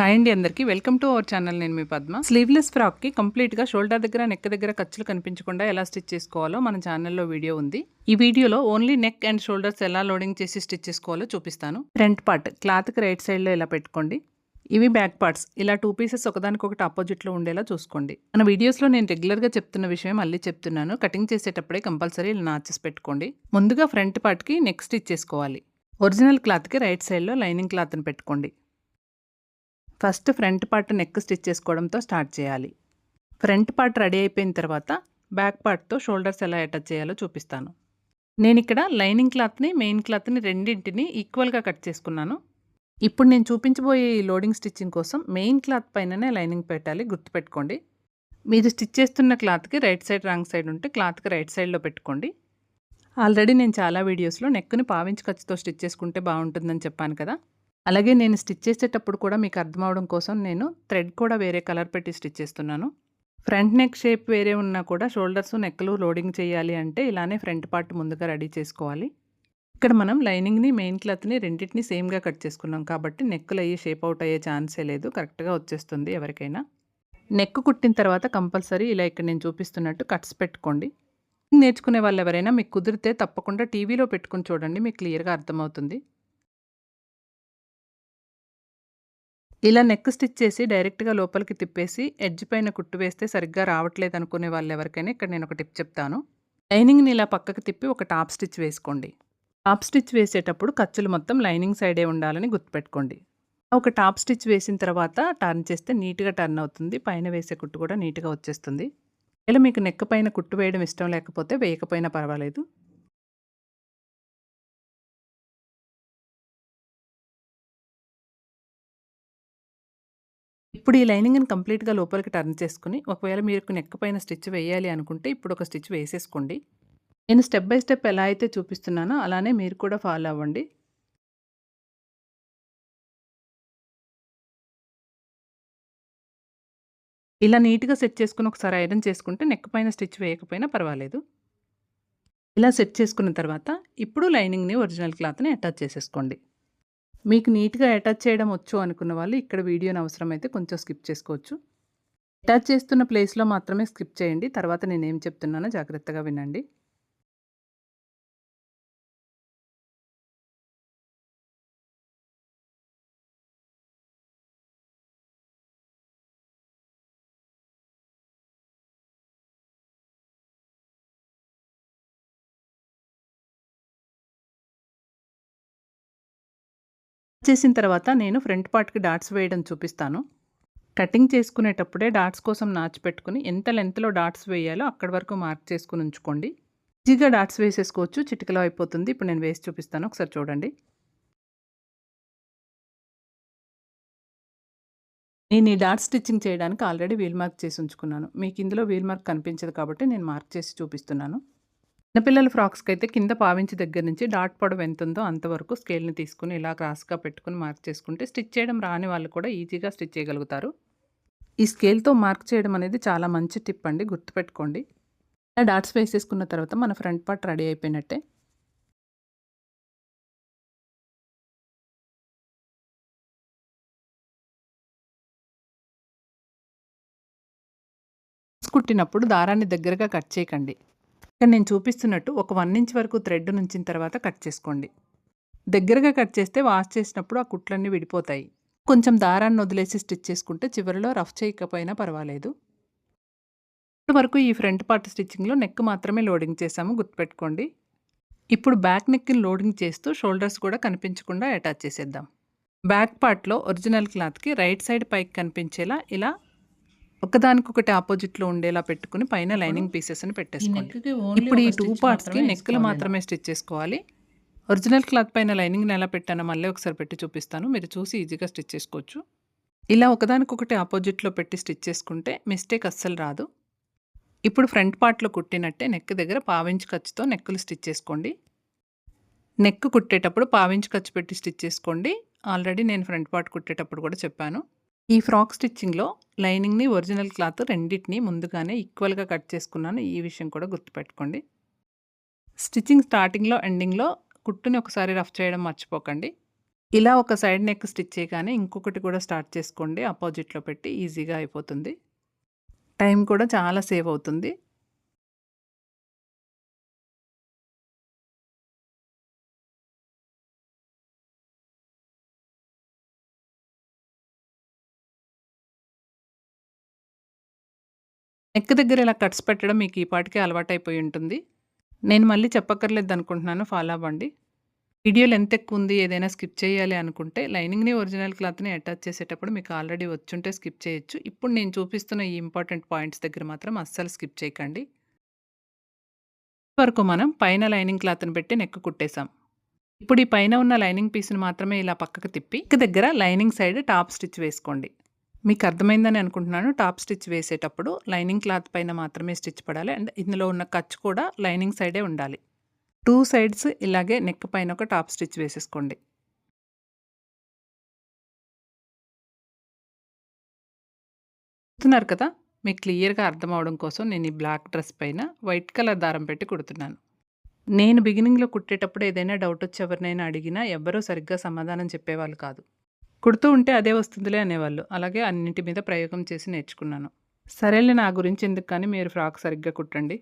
Hi అండి అందరికీ. Welcome to our channel. నేను మీ పద్మ. స్లీవ్లెస్ ఫ్రాక్కి కంప్లీట్గా షోల్డర్ దగ్గర నెక్ దగ్గర ఖర్చులు కనిపించకుండా ఎలా స్టిచ్ చేసుకోవాలో మన ఛానల్లో వీడియో ఉంది. ఈ వీడియోలో ఓన్లీ నెక్ అండ్ షోల్డర్స్ ఎలా లోడింగ్ చేసి స్టిచ్ చేసుకోవాలో చూపిస్తాను. ఫ్రంట్ పార్ట్ క్లాత్కి రైట్ సైడ్లో ఇలా పెట్టుకోండి. ఇవి బ్యాక్ పార్ట్స్. ఇలా టూ పీసెస్ ఒకదానికొకటి ఆపోజిట్లో ఉండేలా చూసుకోండి. మన వీడియోస్లో నేను రెగ్యులర్గా చెప్తున్న విషయం మళ్ళీ చెప్తున్నాను. కటింగ్ చేసేటప్పుడే కంపల్సరీ ఇలా నాచెస్ పెట్టుకోండి. ముందుగా ఫ్రంట్ పార్ట్కి నెక్ స్టిచ్ చేసుకోవాలి. ఒరిజినల్ క్లాత్కి రైట్ సైడ్లో లైనింగ్ క్లాత్ని పెట్టుకోండి. First front part neck stitch చేసుకోవడంతో స్టార్ట్ చేయాలి. ఫ్రంట్ పార్ట్ రెడీ అయిపోయిన తర్వాత బ్యాక్ పార్ట్తో షోల్డర్స్ ఎలా అటాచ్ చేయాలో చూపిస్తాను. నేను ఇక్కడ లైనింగ్ క్లాత్ని మెయిన్ క్లాత్ని రెండింటిని ఈక్వల్గా కట్ చేసుకున్నాను. ఇప్పుడు నేను చూపించబోయే ఈ లోడింగ్ స్టిచ్చింగ్ కోసం మెయిన్ క్లాత్ పైననే లైనింగ్ పెట్టాలి. గుర్తుపెట్టుకోండి. మీరు స్టిచ్ చేస్తున్న క్లాత్కి రైట్ సైడ్ రాంగ్ సైడ్ ఉంటే క్లాత్కి రైట్ సైడ్లో పెట్టుకోండి. ఆల్రెడీ నేను చాలా వీడియోస్లో నెక్కుని పావించి ఖర్చుతో స్టిచ్ చేసుకుంటే బాగుంటుందని చెప్పాను కదా. అలాగే నేను స్టిచ్ చేసేటప్పుడు కూడా మీకు అర్థం అవడం కోసం నేను థ్రెడ్ కూడా వేరే కలర్ పెట్టి స్టిచ్ చేస్తున్నాను. ఫ్రంట్ నెక్ షేప్ వేరే ఉన్నా కూడా షోల్డర్స్ నెక్లు లోడింగ్ చేయాలి అంటే ఇలానే ఫ్రంట్ పార్ట్ ముందుగా రెడీ చేసుకోవాలి. ఇక్కడ మనం లైనింగ్ని మెయిన్ క్లాత్ని రెండింటిని సేమ్గా కట్ చేసుకున్నాం కాబట్టి నెక్కులు అయ్యి షేప్ అవుట్ అయ్యే ఛాన్సే లేదు. కరెక్ట్గా వచ్చేస్తుంది ఎవరికైనా. నెక్ కుట్టిన తర్వాత కంపల్సరీ ఇలా ఇక్కడ నేను చూపిస్తున్నట్టు కట్స్ పెట్టుకోండి. నేర్చుకునే వాళ్ళు ఎవరైనా మీకు కుదిరితే తప్పకుండా టీవీలో పెట్టుకుని చూడండి మీకు క్లియర్గా అర్థమవుతుంది. ఇలా నెక్ స్టిచ్ చేసి డైరెక్ట్గా లోపలికి తిప్పేసి ఎడ్జ్ పైన కుట్టు వేస్తే సరిగ్గా రావట్లేదు అనుకునే వాళ్ళు ఎవరికైనా ఇక్కడ నేను ఒక టిప్ చెప్తాను. లైనింగ్ని ఇలా పక్కకు తిప్పి ఒక టాప్ స్టిచ్ వేసుకోండి. టాప్ స్టిచ్ వేసేటప్పుడు ఖర్చులు మొత్తం లైనింగ్ సైడే ఉండాలని గుర్తుపెట్టుకోండి. ఒక టాప్ స్టిచ్ వేసిన తర్వాత టర్న్ చేస్తే నీట్గా టర్న్ అవుతుంది పైన వేసే కుట్టు కూడా నీట్గా వచ్చేస్తుంది. ఇలా మీకు నెక్ పైన కుట్టు వేయడం ఇష్టం లేకపోతే వేయకపోయినా పర్వాలేదు. ఇప్పుడు ఈ లైనింగ్ని కంప్లీట్గా లోపలికి టర్న్ చేసుకుని ఒకవేళ మీరు నెక్ పైన స్టిచ్ వేయాలి అనుకుంటే ఇప్పుడు ఒక స్టిచ్ వేసేసుకోండి. నేను స్టెప్ బై స్టెప్ ఎలా అయితే చూపిస్తున్నానో అలానే మీరు కూడా ఫాలో అవ్వండి. ఇలా నీట్గా సెట్ చేసుకుని ఒకసారి ఐరన్ చేసుకుంటే నెక్ పైన స్టిచ్ వేయకపోయినా పర్వాలేదు. ఇలా సెట్ చేసుకున్న తర్వాత ఇప్పుడు లైనింగ్ని ఒరిజినల్ క్లాత్ని అటాచ్ చేసేసుకోండి. మీకు నీట్గా అటాచ్ చేయడం వచ్చు అనుకున్న వాళ్ళు ఇక్కడ వీడియోని అవసరమైతే కొంచెం స్కిప్ చేసుకోవచ్చు. అటాచ్ చేస్తున్న ప్లేస్లో మాత్రమే స్కిప్ చేయండి. తర్వాత నేను ఏం చెప్తున్నానో జాగ్రత్తగా వినండి. చేసిన తర్వాత నేను ఫ్రంట్ పార్ట్కి డాట్స్ వేయడం చూపిస్తాను. కటింగ్ చేసుకునేటప్పుడే డాట్స్ కోసం నాచి పెట్టుకుని ఎంత లెంత్లో డాట్స్ వేయాలో అక్కడి వరకు మార్క్ చేసుకుని ఉంచుకోండి. ఈజీగా డాట్స్ వేసేసుకోవచ్చు చిటికలో అయిపోతుంది. ఇప్పుడు నేను వేసి చూపిస్తాను. ఒకసారి చూడండి. నేను ఈ డాట్ స్టిచ్చింగ్ చేయడానికి ఆల్రెడీ వీల్ మార్క్ చేసి ఉంచుకున్నాను. మీకు ఇందులో వీల్ మార్క్ కనిపించదు కాబట్టి నేను మార్క్ చేసి చూపిస్తున్నాను. చిన్నపిల్లల ఫ్రాక్స్కి అయితే కింద పావించి దగ్గర నుంచి డాట్ పొడవు ఎంత ఉందో అంతవరకు స్కేల్ని తీసుకుని ఇలా క్రాస్గా పెట్టుకుని మార్క్ చేసుకుంటే స్టిచ్ చేయడం రాని వాళ్ళు కూడా ఈజీగా స్టిచ్ చేయగలుగుతారు. ఈ స్కేల్తో మార్క్ చేయడం అనేది చాలా మంచి టిప్ అండి. గుర్తుపెట్టుకోండి. ఇలా డాట్స్ వేసేసుకున్న తర్వాత మన ఫ్రంట్ పార్ట్ రెడీ అయిపోయినట్టే. కుట్టినప్పుడు దారాన్ని దగ్గరగా కట్ చేయకండి. ఇక్కడ నేను చూపిస్తున్నట్టు ఒక వన్ ఇంచ్ వరకు థ్రెడ్ నుంచిన తర్వాత కట్ చేసుకోండి. దగ్గరగా కట్ చేస్తే వాష్ చేసినప్పుడు ఆ కుట్లన్నీ విడిపోతాయి. కొంచెం దారాన్ని వదిలేసి స్టిచ్ చేసుకుంటే చివరిలో రఫ్ చేయకపోయినా పర్వాలేదు. ఇప్పటి వరకు ఈ ఫ్రంట్ పార్ట్ స్టిచ్చింగ్లో నెక్ మాత్రమే లోడింగ్ చేసాము గుర్తుపెట్టుకోండి. ఇప్పుడు బ్యాక్ నెక్ని లోడింగ్ చేస్తూ షోల్డర్స్ కూడా కనిపించకుండా అటాచ్ చేసేద్దాం. బ్యాక్ పార్ట్లో ఒరిజినల్ క్లాత్కి రైట్ సైడ్ పైకి కనిపించేలా ఇలా ఒకదానికొకటి ఆపోజిట్లో ఉండేలా పెట్టుకుని పైన లైనింగ్ పీసెస్ని పెట్టేసుకోండి. ఇప్పుడు ఈ టూ పార్ట్స్కి నెక్కులు మాత్రమే స్టిచ్ చేసుకోవాలి. ఒరిజినల్ క్లాత్ పైన లైనింగ్ని ఎలా పెట్టానో మళ్ళీ ఒకసారి పెట్టి చూపిస్తాను. మీరు చూసి ఈజీగా స్టిచ్ చేసుకోవచ్చు. ఇలా ఒకదానికొకటి ఆపోజిట్లో పెట్టి స్టిచ్ చేసుకుంటే మిస్టేక్ అస్సలు రాదు. ఇప్పుడు ఫ్రంట్ పార్ట్లో కుట్టినట్టే నెక్ దగ్గర పావించి ఖర్చుతో నెక్కులు స్టిచ్ చేసుకోండి. నెక్ కుట్టేటప్పుడు పావించి ఖర్చు పెట్టి స్టిచ్ చేసుకోండి. ఆల్రెడీ నేను ఫ్రంట్ పార్ట్ కుట్టేటప్పుడు కూడా చెప్పాను. ఈ ఫ్రాక్ స్టిచ్చింగ్లో లైనింగ్ని ఒరిజినల్ క్లాత్ రెండింటిని ముందుగానే ఈక్వల్గా కట్ చేసుకున్నాను. ఈ విషయం కూడా గుర్తుపెట్టుకోండి. స్టిచ్చింగ్ స్టార్టింగ్లో ఎండింగ్లో కుట్టుని ఒకసారి రఫ్ చేయడం మర్చిపోకండి. ఇలా ఒక సైడ్ నెక్ స్టిచ్ చేయగానే ఇంకొకటి కూడా స్టార్ట్ చేసుకోండి. అపోజిట్లో పెట్టి ఈజీగా అయిపోతుంది. టైం కూడా చాలా సేవ్ అవుతుంది. నెక్ దగ్గర ఇలా కట్స్ పెట్టడం మీకు ఈ పాటికే అలవాటైపోయి ఉంటుంది. నేను మళ్ళీ చెప్పక్కర్లేదు అనుకుంటున్నాను ఫాలో అవ్వండి. వీడియోలు ఎంత ఎక్కువ ఉంది ఏదైనా స్కిప్ చేయాలి అనుకుంటే లైనింగ్ని ఒరిజినల్ క్లాత్ని అటాచ్ చేసేటప్పుడు మీకు ఆల్రెడీ వచ్చుంటే స్కిప్ చేయొచ్చు. ఇప్పుడు నేను చూపిస్తున్న ఈ ఇంపార్టెంట్ పాయింట్స్ దగ్గర మాత్రం అస్సలు స్కిప్ చేయకండి. వరకు మనం పైన లైనింగ్ క్లాత్ని పెట్టి నెక్ కుట్టేశాం. ఇప్పుడు ఈ పైన ఉన్న లైనింగ్ పీస్ని మాత్రమే ఇలా పక్కకు తిప్పి దగ్గర లైనింగ్ సైడ్ టాప్ స్టిచ్ వేసుకోండి. మీకు అర్థమైందని అనుకుంటున్నాను. టాప్ స్టిచ్ వేసేటప్పుడు లైనింగ్ క్లాత్ పైన మాత్రమే స్టిచ్ పడాలి. అండ్ ఇందులో ఉన్న ఖర్చు కూడా లైనింగ్ సైడే ఉండాలి. టూ సైడ్స్ ఇలాగే నెక్ పైన ఒక టాప్ స్టిచ్ వేసేసుకోండి. చూస్తున్నారు కదా? మీకు క్లియర్గా అర్థం అవడం కోసం నేను ఈ బ్లాక్ డ్రెస్ పైన వైట్ కలర్ దారం పెట్టి కుడుతున్నాను. నేను బిగినింగ్లో కుట్టేటప్పుడు ఏదైనా డౌట్ వచ్చి ఎవరినైనా అడిగినా ఎవ్వరూ సరిగ్గా సమాధానం చెప్పేవాళ్ళు కాదు. కుడుతూ ఉంటే అదే వస్తుందిలే అనేవాళ్ళు. అలాగే అన్నింటి మీద ప్రయోగం చేసి నేర్చుకున్నాను. సరేలే నా గురించి ఎందుకు కానీ మీరు ఫ్రాక్ సరిగ్గా కుట్టండి.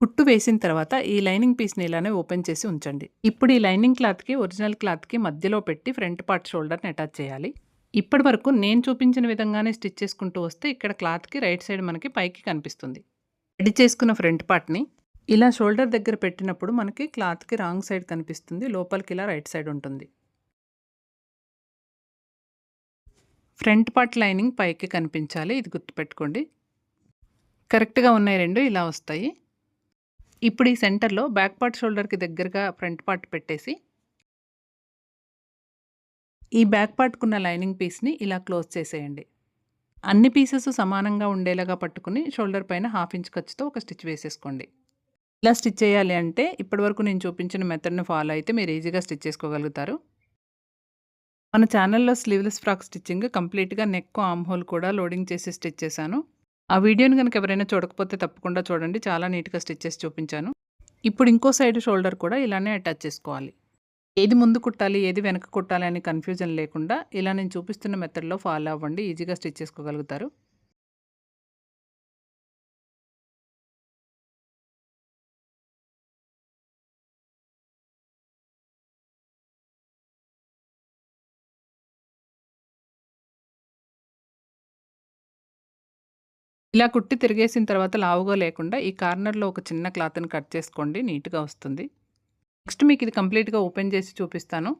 కుట్టు వేసిన తర్వాత ఈ లైనింగ్ పీస్ని ఇలానే ఓపెన్ చేసి ఉంచండి. ఇప్పుడు ఈ లైనింగ్ క్లాత్కి ఒరిజినల్ క్లాత్కి మధ్యలో పెట్టి ఫ్రంట్ పార్ట్ షోల్డర్ని అటాచ్ చేయాలి. ఇప్పటి వరకు నేను చూపించిన విధంగానే స్టిచ్ చేసుకుంటూ వస్తే ఇక్కడ క్లాత్కి రైట్ సైడ్ మనకి పైకి కనిపిస్తుంది. రెడీ చేసుకున్న ఫ్రంట్ పార్ట్ని ఇలా షోల్డర్ దగ్గర పెట్టినప్పుడు మనకి క్లాత్కి రాంగ్ సైడ్ కనిపిస్తుంది. లోపలికి ఇలా రైట్ సైడ్ ఉంటుంది. ఫ్రంట్ పార్ట్ లైనింగ్ పైకి కనిపించాలి. ఇది గుర్తుపెట్టుకోండి. కరెక్ట్గా ఉన్నాయి రెండు ఇలా వస్తాయి. ఇప్పుడు ఈ సెంటర్లో బ్యాక్ పార్ట్ షోల్డర్కి దగ్గరగా ఫ్రంట్ పార్ట్ పెట్టేసి ఈ బ్యాక్ పార్ట్కున్న లైనింగ్ పీస్ని ఇలా క్లోజ్ చేసేయండి. అన్ని పీసెస్ సమానంగా ఉండేలాగా పట్టుకుని షోల్డర్ పైన హాఫ్ ఇంచ్ ఖర్చుతో ఒక స్టిచ్ వేసేసుకోండి. ఇలా స్టిచ్ చేయాలి అంటే ఇప్పటివరకు నేను చూపించిన మెథడ్ని ఫాలో అయితే మీరు ఈజీగా స్టిచ్ చేసుకోగలుగుతారు. మన ఛానల్లో స్లీవ్లెస్ ఫ్రాక్ స్టిచ్చింగ్ కంప్లీట్గా నెక్ ఆమ్ హోల్ కూడా లోడింగ్ చేసి స్టిచ్ చేశాను. ఆ వీడియోని కనుక ఎవరైనా చూడకపోతే తప్పకుండా చూడండి. చాలా నీట్గా స్టిచ్చెస్ చూపించాను. ఇప్పుడు ఇంకో సైడ్ షోల్డర్ కూడా ఇలానే అటాచ్ చేసుకోవాలి. ఏది ముందు కుట్టాలి ఏది వెనక కుట్టాలి అని కన్ఫ్యూజన్ లేకుండా ఇలా నేను చూపిస్తున్న మెథడ్లో ఫాలో అవ్వండి. ఈజీగా స్టిచ్ చేసుకోగలుగుతారు. ఇలా కుట్టి తిరిగేసిన తర్వాత లావుగా లేకుండా ఈ కార్నర్లో ఒక చిన్న క్లాత్ని కట్ చేసుకోండి నీట్గా వస్తుంది. నెక్స్ట్ మీకు ఇది కంప్లీట్గా ఓపెన్ చేసి చూపిస్తాను.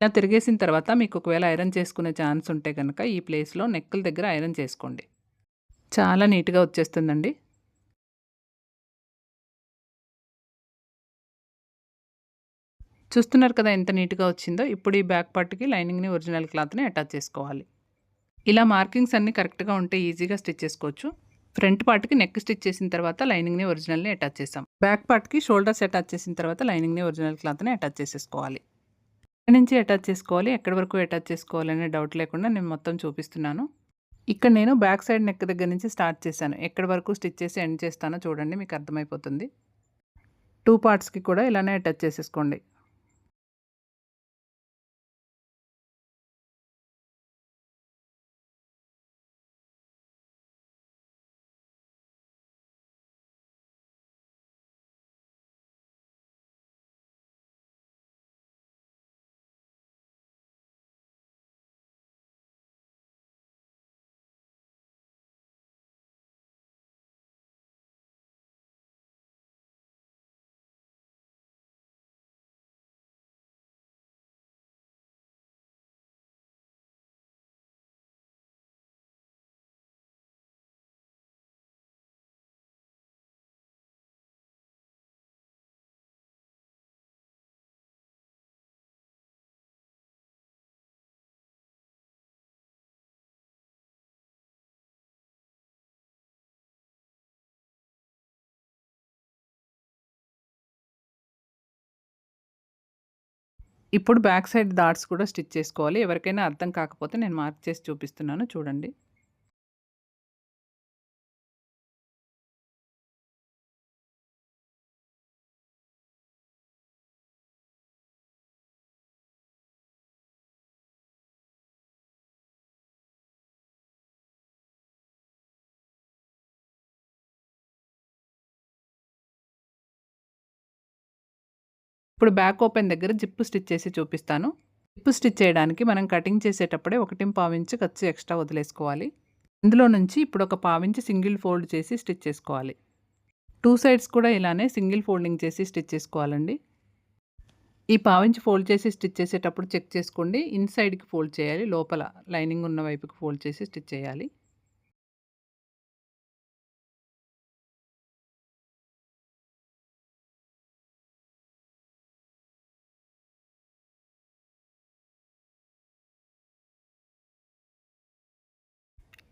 ఇలా తిరిగేసిన తర్వాత మీకు ఒకవేళ ఐరన్ చేసుకునే ఛాన్స్ ఉంటే కనుక ఈ ప్లేస్లో నెక్కుల దగ్గర ఐరన్ చేసుకోండి. చాలా నీట్గా వచ్చేస్తుందండి. చూస్తున్నారు కదా ఎంత నీట్గా వచ్చిందో? ఇప్పుడు ఈ బ్యాక్ పార్ట్కి లైనింగ్ని ఒరిజినల్ క్లాత్ని అటాచ్ చేసుకోవాలి. ఇలా మార్కింగ్స్ అన్నీ కరెక్ట్గా ఉంటే ఈజీగా స్టిచ్ చేసుకోవచ్చు. ఫ్రంట్ పార్ట్కి నెక్ స్టిచ్ చేసిన తర్వాత లైనింగ్ని ఒరిజినల్ని అటాచ్ చేసాం బ్యాక్ పార్ట్కి షోల్డర్స్ అటాచ్ చేసిన తర్వాత లైనింగ్ని ఒరిజినల్ క్లాత్ని అటాచ్ చేసేసుకోవాలి. నుంచి అటాచ్ చేసుకోవాలి ఎక్కడి వరకు అటాచ్ చేసుకోవాలి అనే డౌట్ లేకుండా నేను మొత్తం చూపిస్తున్నాను. ఇక్కడ నేను బ్యాక్ సైడ్ నెక్ దగ్గర నుంచి స్టార్ట్ చేశాను. ఎక్కడి వరకు స్టిచ్ చేసి ఎండ్ చేస్తానో చూడండి మీకు అర్థమైపోతుంది. టూ పార్ట్స్కి కూడా ఇలానే అటాచ్ చేసేసుకోండి. ఇప్పుడు బ్యాక్ సైడ్ డాట్స్ కూడా స్టిచ్ చేసుకోవాలి. ఎవరికైనా అర్థం కాకపోతే నేను మార్క్ చేసి చూపిస్తున్నాను. చూడండి. ఇప్పుడు బ్యాక్ ఓపెన్ దగ్గర జిప్పు స్టిచ్ చేసి చూపిస్తాను. జిప్పు స్టిచ్ చేయడానికి మనం కటింగ్ చేసేటప్పుడే ఒకటి పావించి ఖర్చు ఎక్స్ట్రా వదిలేసుకోవాలి. అందులో నుంచి ఇప్పుడు ఒక పావించి సింగిల్ ఫోల్డ్ చేసి స్టిచ్ చేసుకోవాలి. టూ సైడ్స్ కూడా ఇలానే సింగిల్ ఫోల్డింగ్ చేసి స్టిచ్ చేసుకోవాలండి. ఈ పావించి ఫోల్డ్ చేసి స్టిచ్ చేసేటప్పుడు చెక్ చేసుకోండి. ఇన్సైడ్కి ఫోల్డ్ చేయాలి లోపల లైనింగ్ ఉన్న వైపుకి ఫోల్డ్ చేసి స్టిచ్ చేయాలి.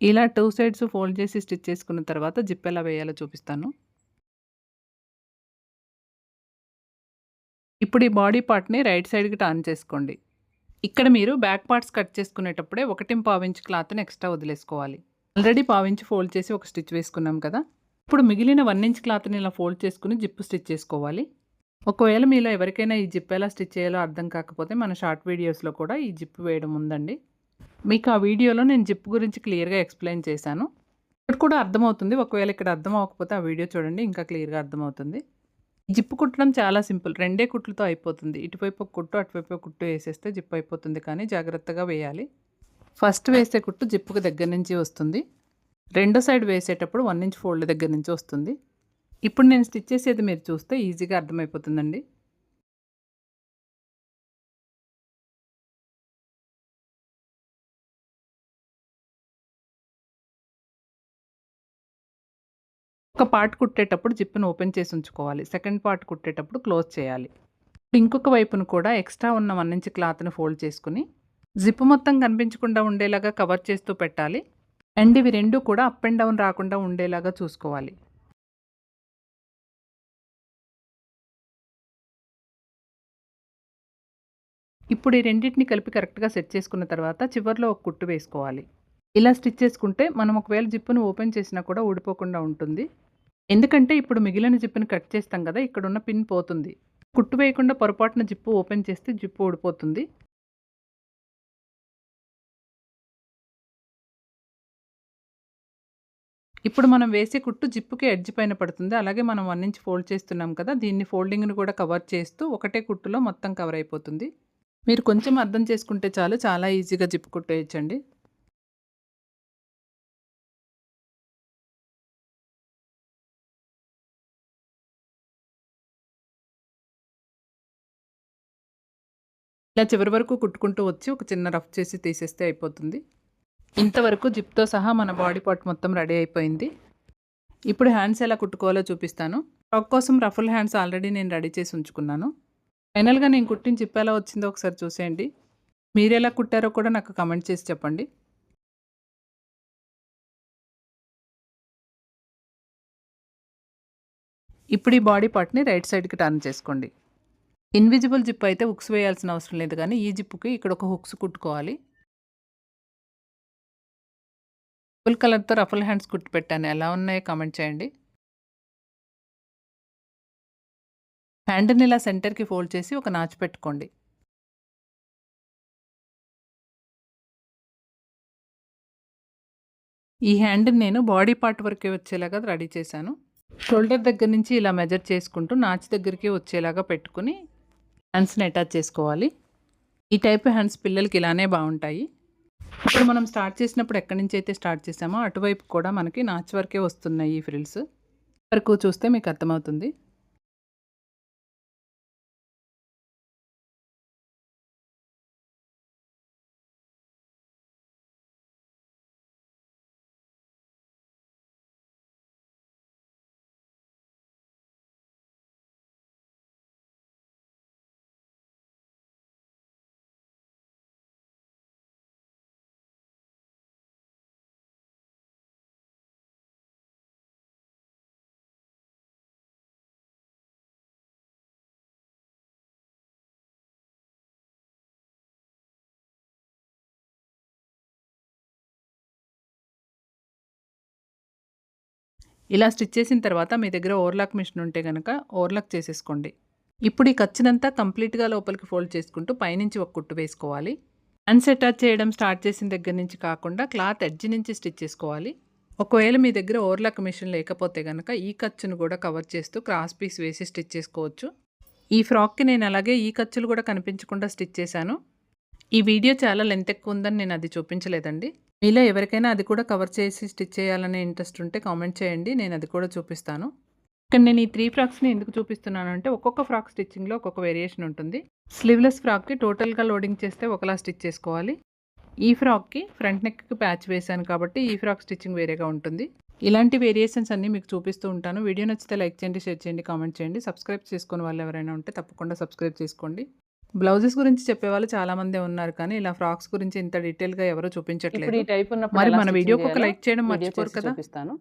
ఇలా టూ సైడ్స్ ఫోల్డ్ చేసి స్టిచ్ చేసుకున్న తర్వాత జిప్ ఎలా వేయాలో చూపిస్తాను. ఇప్పుడు ఈ బాడీ పార్ట్ని రైట్ సైడ్కి టర్న్ చేసుకోండి. ఇక్కడ మీరు బ్యాక్ పార్ట్స్ కట్ చేసుకునేటప్పుడే ఒకటి పావించి క్లాత్ని ఎక్స్ట్రా వదిలేసుకోవాలి. ఆల్రెడీ పావించి ఫోల్డ్ చేసి ఒక స్టిచ్ వేసుకున్నాం కదా. ఇప్పుడు మిగిలిన వన్ ఇంచ్ క్లాత్ని ఇలా ఫోల్డ్ చేసుకుని జిప్పు స్టిచ్ చేసుకోవాలి. ఒకవేళ మీలో ఎవరికైనా ఈ జిప్ ఎలా స్టిచ్ చేయాలో అర్థం కాకపోతే మన షార్ట్ వీడియోస్లో కూడా ఈ జిప్ వేయడం ఉందండి. మీకు ఆ వీడియోలో నేను జిప్ గురించి క్లియర్గా ఎక్స్ప్లెయిన్ చేశాను. ఇక్కడ కూడా అర్థమవుతుంది. ఒకవేళ ఇక్కడ అర్థం అవ్వకపోతే ఆ వీడియో చూడండి ఇంకా క్లియర్గా అర్థమవుతుంది. జిప్పు కుట్టడం చాలా సింపుల్. రెండే కుట్లతో అయిపోతుంది. ఇటువైపు ఒక కుట్టు అటువైపు ఒక కుట్టు వేసేస్తే జిప్ అయిపోతుంది కానీ జాగ్రత్తగా వేయాలి. ఫస్ట్ వేసే కుట్టు జిప్పుకు దగ్గర నుంచి వస్తుంది. రెండో సైడ్ వేసేటప్పుడు వన్ ఇంచ్ ఫోల్డ్ దగ్గర నుంచి వస్తుంది. ఇప్పుడు నేను స్టిచ్ చేసేది మీరు చూస్తే ఈజీగా అర్థమైపోతుందండి. ఒక పార్ట్ కుట్టేటప్పుడు జిప్పును ఓపెన్ చేసి ఉంచుకోవాలి. సెకండ్ పార్ట్ కుట్టేటప్పుడు క్లోజ్ చేయాలి. ఇంకొక వైపును కూడా ఎక్స్ట్రా ఉన్న వన్ ఇంచ్ క్లాత్ని ఫోల్డ్ చేసుకుని జిప్ మొత్తం కనిపించకుండా ఉండేలాగా కవర్ చేస్తూ పెట్టాలి. అండ్ ఇవి రెండు కూడా అప్ అండ్ డౌన్ రాకుండా ఉండేలాగా చూసుకోవాలి. ఇప్పుడు ఈ రెండింటిని కలిపి కరెక్ట్గా సెట్ చేసుకున్న తర్వాత చివరిలో ఒక కుట్టు వేసుకోవాలి. ఇలా స్టిచ్ చేసుకుంటే మనం ఒకవేళ జిప్పును ఓపెన్ చేసినా కూడా ఊడిపోకుండా ఉంటుంది. ఎందుకంటే ఇప్పుడు మిగిలిన జిప్పుని కట్ చేస్తాం కదా ఇక్కడ ఉన్న పిన్ పోతుంది. కుట్టు వేయకుండా పొరపాటున జిప్పు ఓపెన్ చేస్తే జిప్పు ఊడిపోతుంది. ఇప్పుడు మనం వేసే కుట్టు జిప్పుకి ఎడ్జ్ పైన పడుతుంది. అలాగే మనం వన్ ఇంచ్ ఫోల్డ్ చేస్తున్నాం కదా దీన్ని ఫోల్డింగ్ని కూడా కవర్ చేస్తూ ఒకటే కుట్టులో మొత్తం కవర్ అయిపోతుంది. మీరు కొంచెం అర్థం చేసుకుంటే చాలు చాలా ఈజీగా జిప్పు కుట్టేయచ్చండి. ఇలా చివరి వరకు కుట్టుకుంటూ వచ్చి ఒక చిన్న రఫ్ చేసి తీసేస్తే అయిపోతుంది. ఇంతవరకు జిప్తో సహా మన బాడీ పార్ట్ మొత్తం రెడీ అయిపోయింది. ఇప్పుడు హ్యాండ్స్ ఎలా కుట్టుకోవాలో చూపిస్తాను. ఫ్రాక్ కోసం రఫుల్ హ్యాండ్స్ ఆల్రెడీ నేను రెడీ చేసి ఉంచుకున్నాను. ఫైనల్గా నేను కుట్టిన జిప్ ఎలా వచ్చిందో ఒకసారి చూసేయండి. మీరు ఎలా కుట్టారో కూడా నాకు కమెంట్ చేసి చెప్పండి. ఇప్పుడు ఈ బాడీ పార్ట్ని రైట్ సైడ్కి టర్న్ చేసుకోండి. ఇన్విజిబుల్ జిప్ అయితే హుక్స్ వేయాల్సిన అవసరం లేదు కానీ ఈ జిప్పుకి ఇక్కడ ఒక హుక్స్ కుట్టుకోవాలి. ఫుల్ కలర్తో రఫుల్ హ్యాండ్స్ కుట్టి పెట్టాను. ఎలా ఉన్నాయో కామెంట్ చేయండి. హ్యాండ్ని ఇలా సెంటర్కి ఫోల్డ్ చేసి ఒక నాచు పెట్టుకోండి. ఈ హ్యాండ్ని నేను బాడీ పార్ట్ వరకే వచ్చేలాగా రెడీ చేశాను. షోల్డర్ దగ్గర నుంచి ఇలా మెజర్ చేసుకుంటూ నాచ్ దగ్గరికి వచ్చేలాగా పెట్టుకుని హ్యాండ్స్ని అటాచ్ చేసుకోవాలి. ఈ టైప్ హ్యాండ్స్ పిల్లలకి ఇలానే బాగుంటాయి. ఇప్పుడు మనం స్టార్ట్ చేసినప్పుడు ఎక్కడి నుంచి అయితే స్టార్ట్ చేసామో అటువైపు కూడా మనకి నాచ్ వరకే వస్తున్నాయి ఈ ఫ్రిల్స్ వరకు చూస్తే మీకు అర్థమవుతుంది. ఇలా స్టిచ్ చేసిన తర్వాత మీ దగ్గర ఓవర్లాక్ మిషన్ ఉంటే కనుక ఓవర్లాక్ చేసేసుకోండి. ఇప్పుడు ఈ ఖర్చునంతా కంప్లీట్గా లోపలికి ఫోల్డ్ చేసుకుంటూ పైనుంచి ఒక కుట్టు వేసుకోవాలి. హ్యాండ్స్ అటాచ్ చేయడం స్టార్ట్ చేసిన దగ్గర నుంచి కాకుండా క్లాత్ ఎడ్జ్ నుంచి స్టిచ్ చేసుకోవాలి. ఒకవేళ మీ దగ్గర ఓవర్లాక్ మిషన్ లేకపోతే కనుక ఈ ఖర్చును కూడా కవర్ చేస్తూ క్రాస్ పీస్ వేసి స్టిచ్ చేసుకోవచ్చు. ఈ ఫ్రాక్కి నేను అలాగే ఈ ఖర్చులు కూడా కనిపించకుండా స్టిచ్ చేశాను. ఈ వీడియో చాలా లెంత్ ఎక్కువ ఉందని నేను అది చూపించలేదండి. మీలో ఎవరికైనా అది కూడా కవర్ చేసి స్టిచ్ చేయాలనే ఇంట్రెస్ట్ ఉంటే కామెంట్ చేయండి నేను అది కూడా చూపిస్తాను. ఇక్కడ నేను ఈ త్రీ ఫ్రాక్స్ని ఎందుకు చూపిస్తున్నాను అంటే ఒక్కొక్క ఫ్రాక్ స్టిచ్చింగ్లో ఒక్కొక్క వేరియేషన్ ఉంటుంది. స్లీవ్లెస్ ఫ్రాక్కి టోటల్గా లోడింగ్ చేస్తే ఒకలా స్టిచ్ చేసుకోవాలి. ఈ ఫ్రాక్కి ఫ్రంట్ నెక్కి ప్యాచ్ వేశాను కాబట్టి ఈ ఫ్రాక్ స్టిచ్చింగ్ వేరేగా ఉంటుంది. ఇలాంటి వేరియేషన్స్ అన్నీ మీకు చూపిస్తూ ఉంటాను. వీడియో నచ్చితే లైక్ చేయండి షేర్ చేయండి కామెంట్ చేయండి. సబ్స్క్రైబ్ చేసుకుని వాళ్ళు ఎవరైనా ఉంటే తప్పకుండా సబ్స్క్రైబ్ చేసుకోండి. బ్లౌజెస్ గురించి చెప్పేవాళ్ళు చాలా మందే ఉన్నారు కానీ ఇలా ఫ్రాక్స్ గురించి ఇంత డీటెయిల్గా ఎవరూ చూపించట్లేదు. మరి మన వీడియోకి ఒక లైక్ చేయడం మర్చిపోరు కదా. చూపిస్తాను.